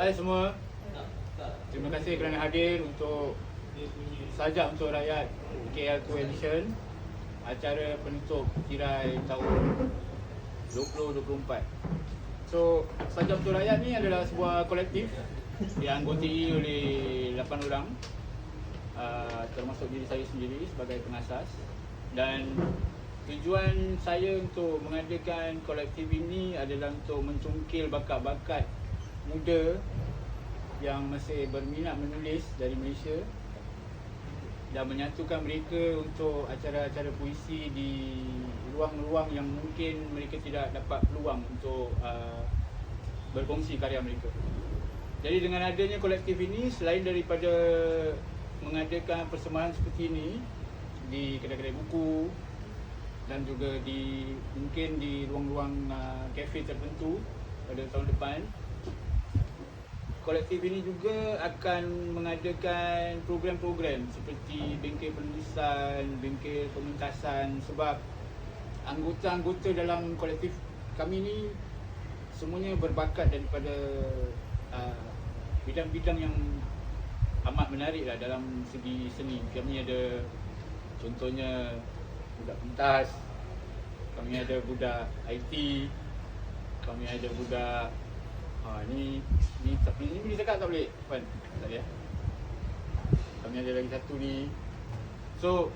Hai semua. Terima kasih kerana hadir untuk sajak untuk rakyat KL Coalition acara penutup kirai tahun 2024. So, sajak untuk rakyat ni adalah sebuah kolektif yang anggotai oleh 8 orang uh, termasuk diri saya sendiri sebagai pengasas dan tujuan saya untuk mengadakan kolektif ini adalah untuk mencungkil bakat-bakat muda yang masih berminat menulis dari Malaysia dan menyatukan mereka untuk acara-acara puisi di ruang-ruang yang mungkin mereka tidak dapat peluang untuk uh, berkongsi karya mereka. Jadi dengan adanya kolektif ini selain daripada mengadakan persembahan seperti ini di kedai-kedai buku dan juga di mungkin di ruang-ruang uh, kafe tertentu pada tahun depan kolektif ini juga akan mengadakan program-program seperti bengkel penulisan, bengkel pementasan sebab anggota-anggota dalam kolektif kami ni semuanya berbakat daripada uh, bidang-bidang yang amat menarik lah dalam segi seni. Kami ada contohnya budak pentas, kami ada budak IT, kami ada budak Ha ni ni tapi ni boleh cakap tak boleh? Puan, tak boleh. eh? Kami ada lagi satu ni. So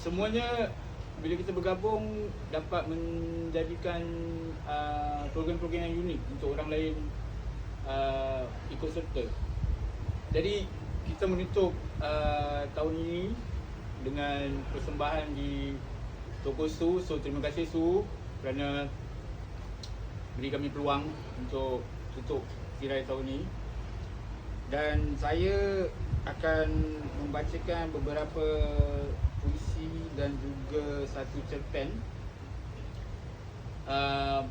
semuanya bila kita bergabung dapat menjadikan uh, program-program yang unik untuk orang lain uh, ikut serta. Jadi kita menutup uh, tahun ini dengan persembahan di Toko Su. So terima kasih Su kerana beri kami peluang untuk tutup tirai tahun ini dan saya akan membacakan beberapa puisi dan juga satu cerpen uh,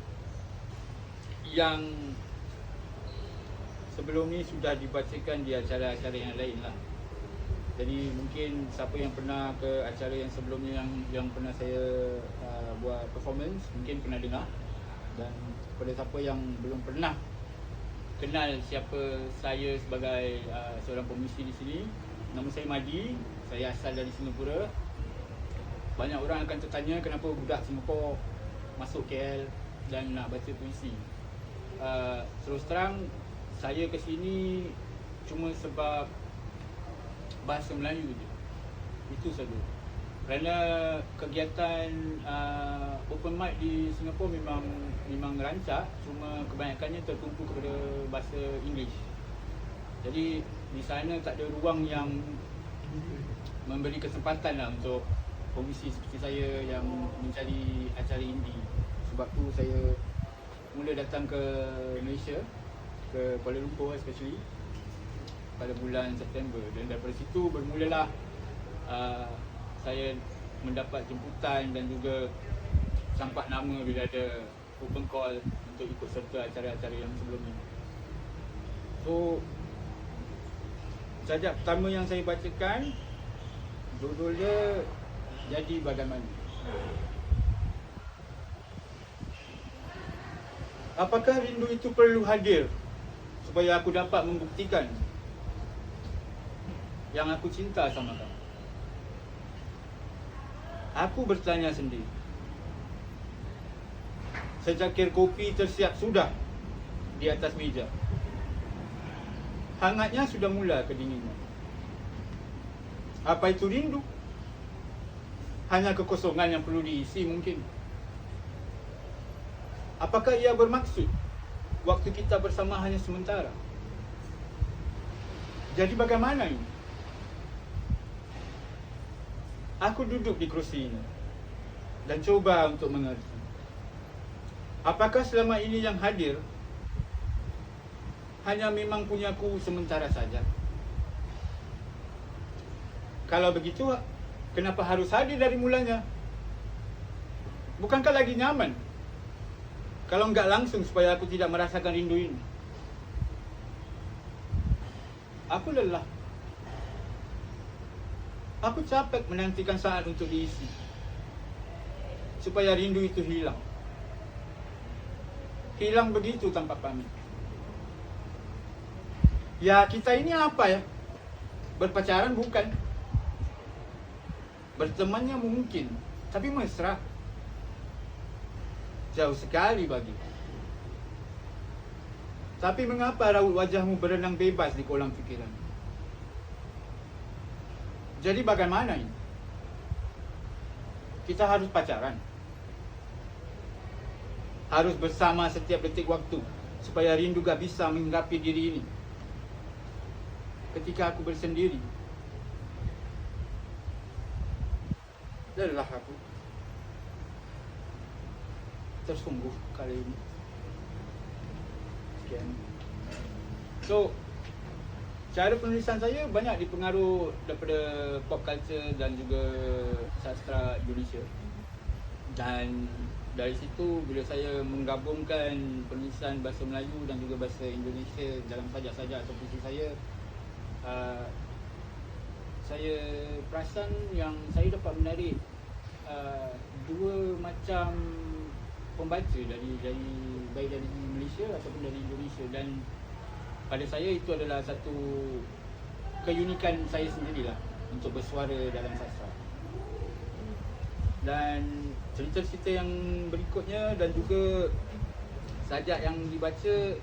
yang sebelum ni sudah dibacakan di acara-acara yang lain lah. Jadi mungkin siapa yang pernah ke acara yang sebelumnya yang yang pernah saya uh, buat performance mungkin pernah dengar. Dan kepada siapa yang belum pernah kenal siapa saya sebagai uh, seorang pemisi di sini. Nama saya Madi saya asal dari Singapura. Banyak orang akan tertanya kenapa budak Singapura masuk KL dan nak baca puisi. Uh, terus terang saya ke sini cuma sebab bahasa Melayu je. Itu saja. Kerana kegiatan uh, open mic di Singapura memang memang rancak cuma kebanyakannya tertumpu kepada bahasa English. Jadi di sana tak ada ruang yang memberi kesempatan lah untuk komisi seperti saya yang mencari acara indie. Sebab tu saya mula datang ke Malaysia ke Kuala Lumpur especially pada bulan September dan daripada situ bermulalah uh, saya mendapat jemputan dan juga campak nama bila ada open call untuk ikut serta acara-acara yang sebelum ni. So sajak pertama yang saya bacakan judul dia jadi bagaimana. Apakah rindu itu perlu hadir supaya aku dapat membuktikan yang aku cinta sama kamu? Aku bertanya sendiri. Secakir kopi tersiap sudah di atas meja. Hangatnya sudah mula kedinginan. Apa itu rindu? Hanya kekosongan yang perlu diisi mungkin. Apakah ia bermaksud waktu kita bersama hanya sementara? Jadi bagaimana ini? Aku duduk di kerusi ini dan coba untuk mengerti. Apakah selama ini yang hadir hanya memang punyaku sementara saja? Kalau begitu, kenapa harus hadir dari mulanya? Bukankah lagi nyaman? Kalau enggak langsung supaya aku tidak merasakan rindu ini. Aku lelah. Aku capek menantikan saat untuk diisi. Supaya rindu itu hilang. Hilang begitu tanpa pamit. Ya kita ini apa ya? Berpacaran bukan. Bertemannya mungkin, tapi mesra. Jauh sekali bagi. Tapi mengapa raut wajahmu berenang bebas di kolam fikiran? Jadi bagaimana ini? Kita harus pacaran. Harus bersama setiap detik waktu supaya rindu gak bisa menghinggapi diri ini. Ketika aku bersendiri. Lelah aku. Tersungguh kali ini. Sekian. So, cara penulisan saya banyak dipengaruh daripada pop culture dan juga sastra Indonesia. Dan dari situ bila saya menggabungkan penulisan bahasa Melayu dan juga bahasa Indonesia dalam sajak-sajak atau puisi saya uh, saya perasan yang saya dapat menarik uh, dua macam pembaca dari dari baik dari Malaysia ataupun dari Indonesia dan pada saya itu adalah satu keunikan saya sendirilah untuk bersuara dalam sastra. Dan cerita-cerita yang berikutnya dan juga sajak yang dibaca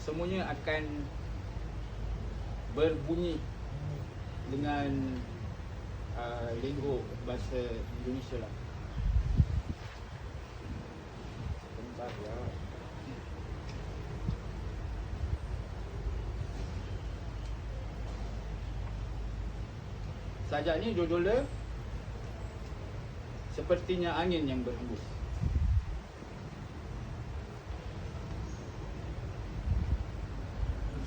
semuanya akan berbunyi dengan uh, lingkup bahasa Indonesia lah. Sebentar ya. Sajak ni judulnya Sepertinya angin yang berhembus.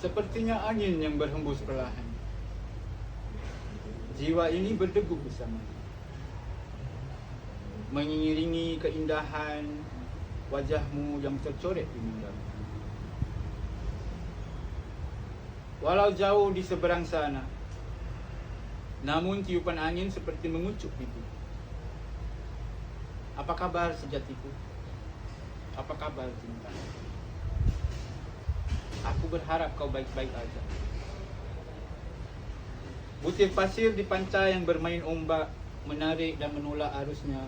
Sepertinya angin yang berhembus perlahan. Jiwa ini berdegup bersama. Mengiringi keindahan Wajahmu yang tercoret di minda Walau jauh di seberang sana Namun tiupan angin seperti mengucuk pipi Apa kabar sejatiku? Apa kabar cinta? Aku berharap kau baik-baik aja. Butir pasir di pantai yang bermain ombak menarik dan menolak arusnya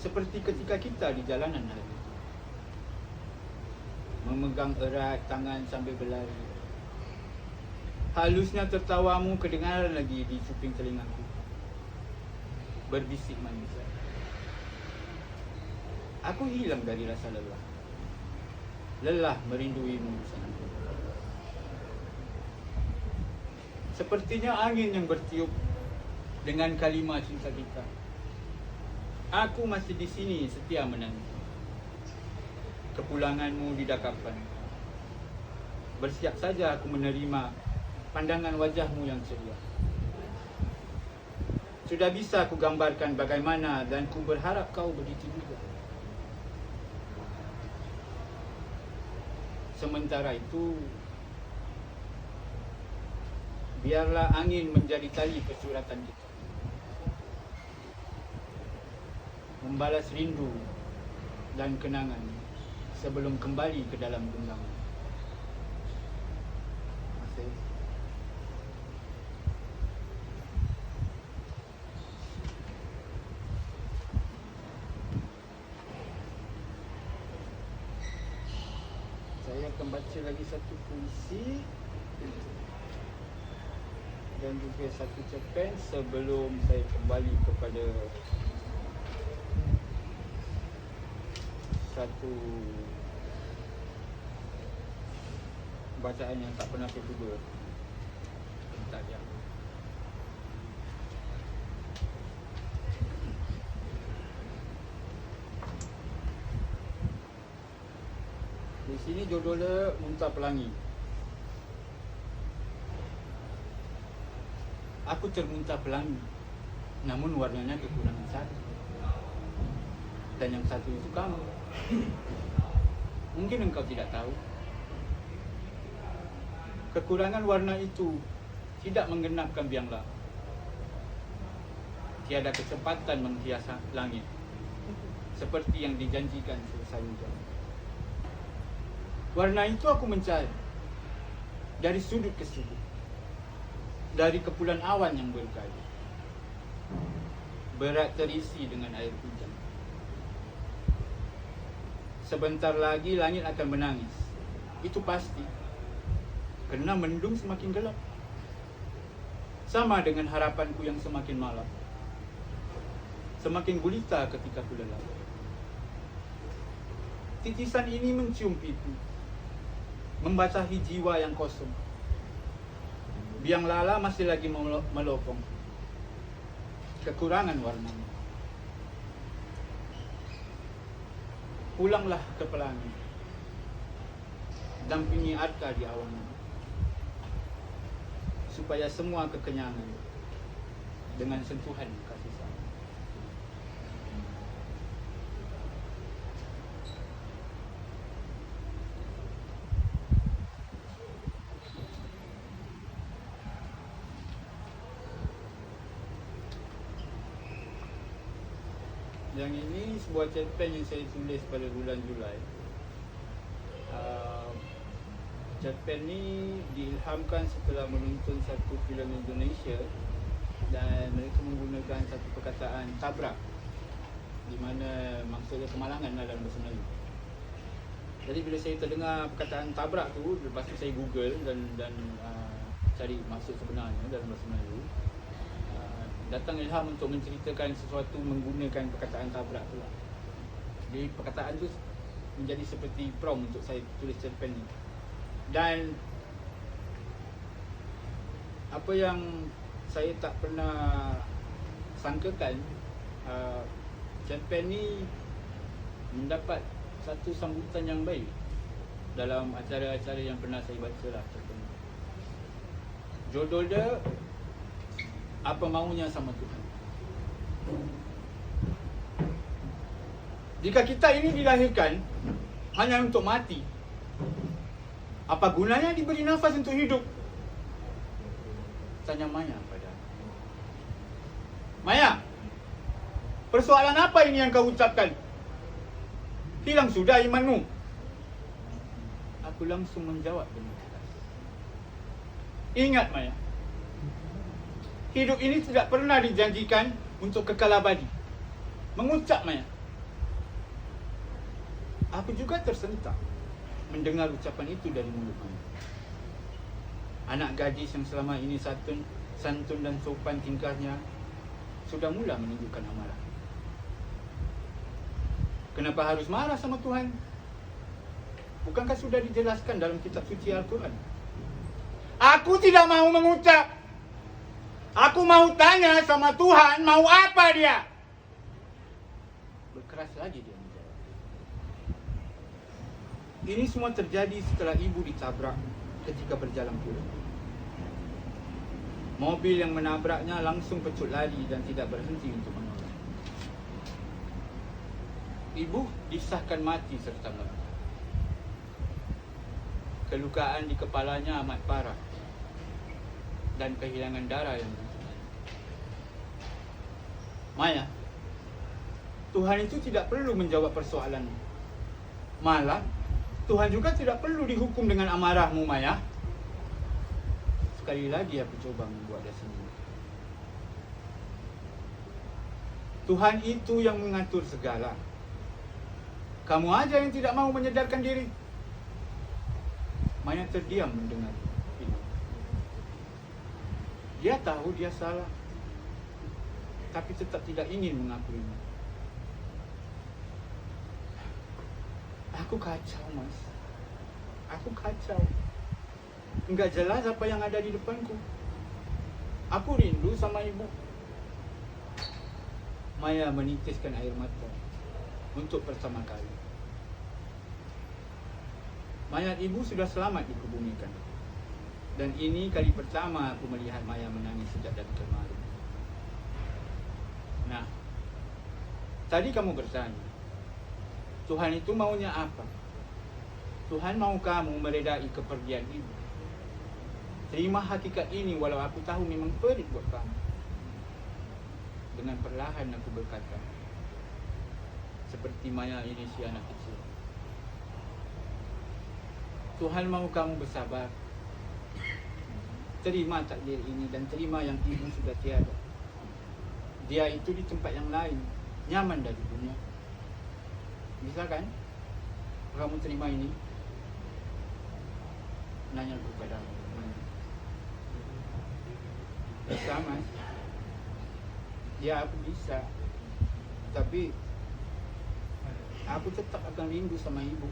seperti ketika kita di jalanan hari. Memegang erat tangan sambil berlari. Halusnya tertawamu kedengaran lagi di cuping telingaku. Berbisik manis. Aku hilang dari rasa lelah. Lelah merinduimu di sana. Sepertinya angin yang bertiup dengan kalimah cinta kita. Aku masih di sini setia menanti. Kepulanganmu di dakapan. Bersiap saja aku menerima pandangan wajahmu yang ceria. Sudah bisa aku gambarkan bagaimana dan ku berharap kau begitu juga. Sementara itu Biarlah angin menjadi tali persuratan kita. Membalas rindu dan kenangan Sebelum kembali ke dalam genggaman Masih Saya akan baca lagi satu puisi dan juga satu cerpen sebelum saya kembali kepada satu bacaan yang tak pernah saya cuba. Tak ya. Sini judulnya Muntah Pelangi. Aku termuntah pelangi Namun warnanya kekurangan satu. Dan yang satu itu kamu. Mungkin engkau tidak tahu. Kekurangan warna itu Tidak menggenapkan biang laut. Tiada kesempatan menghias langit Seperti yang dijanjikan selesai hujan Warna itu aku mencari dari sudut ke sudut. Dari kepulan awan yang berkali. Berat terisi dengan air hujan. Sebentar lagi langit akan menangis. Itu pasti. Kerana mendung semakin gelap. Sama dengan harapanku yang semakin malam. Semakin gulita ketika ku lelah. Titisan ini mencium pipi. Membasahi jiwa yang kosong. Biang lala masih lagi melo- melopong. Kekurangan warnanya. Pulanglah ke pelangi. Dampingi Arka di awan supaya semua kekenyangan dengan sentuhan kasih sayang. Yang ini sebuah cerpen yang saya tulis pada bulan Julai. Uh, cerpen ni diilhamkan setelah menonton satu filem Indonesia dan mereka menggunakan satu perkataan tabrak di mana maksudnya kemalangan dalam bahasa Melayu. Jadi bila saya terdengar perkataan tabrak tu, lepas tu saya Google dan dan uh, cari maksud sebenarnya dalam bahasa Melayu. Datang ilham untuk menceritakan sesuatu menggunakan perkataan tabrak tu lah. Jadi perkataan tu menjadi seperti prompt untuk saya tulis cerpen ni. Dan apa yang saya tak pernah sangkakan uh, cerpen ni mendapat satu sambutan yang baik dalam acara-acara yang pernah saya baca lah cerpen. Judul dia Apa Maunya Sama Tuhan. Jika kita ini dilahirkan hanya untuk mati, apa gunanya diberi nafas untuk hidup? Tanya Maya pada. Maya, persoalan apa ini yang kau ucapkan? Hilang sudah imanmu. Aku langsung menjawab dengan keras. Ingat Maya, hidup ini tidak pernah dijanjikan untuk kekal abadi. Mengucap Maya. Aku juga tersentak mendengar ucapan itu dari mulut Maya. Anak gadis yang selama ini santun, santun dan sopan tingkahnya sudah mula menunjukkan amarah. Kenapa harus marah sama Tuhan? Bukankah sudah dijelaskan dalam kitab suci Al-Quran? Aku tidak mau mengucap. Aku mau tanya sama Tuhan mau apa dia? Berkeras lagi dia menjawab. Ini semua terjadi setelah ibu ditabrak ketika berjalan pulang. Mobil yang menabraknya langsung pecut lari dan tidak berhenti untuk menolong. Ibu disahkan mati serta merta. Kelukaan di kepalanya amat parah dan kehilangan darah yang besar. Maya, Tuhan itu tidak perlu menjawab persoalan. Malah, Tuhan juga tidak perlu dihukum dengan amarahmu, Maya. Sekali lagi aku coba membuat dia senyum. Tuhan itu yang mengatur segala. Kamu aja yang tidak mau menyedarkan diri. Maya terdiam mendengar. Dia tahu dia salah. Tapi tetap tidak ingin mengakuinya. Aku kacau, Mas. Aku kacau. Enggak jelas apa yang ada di depanku. Aku rindu sama ibu. Maya menitiskan air mata untuk pertama kali. Mayat ibu sudah selamat dikebumikan. Dan ini kali pertama aku melihat Maya menangis sejak dari kemarin. Nah, tadi kamu bertanya, Tuhan itu maunya apa? Tuhan mau kamu meredai kepergian ibu. Terima hakikat ini walau aku tahu memang perit buat kamu. Dengan perlahan aku berkata, seperti Maya ini si anak kecil. Tuhan mau kamu bersabar. Terima takdir ini dan terima yang ibu sudah tiada. Dia itu di tempat yang lain, nyaman dari dunia. Bisa kan? Kamu terima ini? Nanya kepada aku. Bisa mas Ya aku bisa Tapi Aku tetap akan rindu sama ibu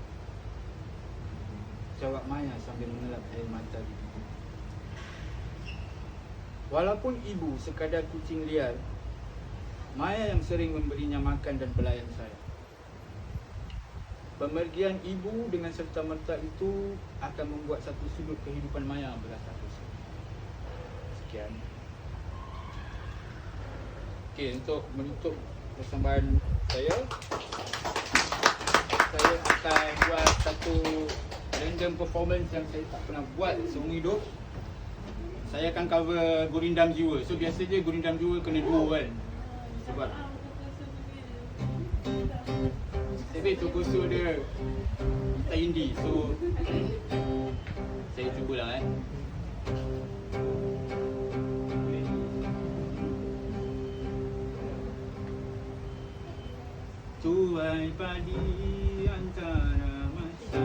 Jawab Maya sambil mengelap air mata di. Walaupun ibu sekadar kucing liar Maya yang sering memberinya makan dan belayan saya Pemergian ibu dengan serta-merta itu akan membuat satu sudut kehidupan Maya berasa kosong. Sekian. Okey, untuk menutup persembahan saya saya akan buat satu random performance yang saya tak pernah buat seumur hidup. Saya akan cover Gurindam Jiwa. So biasa je Gurindam Jiwa kena duo kan. Sebab tapi tu kursus dia tak indie. So saya cubalah eh. Tuai padi antara masa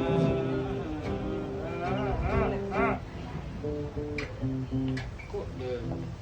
对，嗯。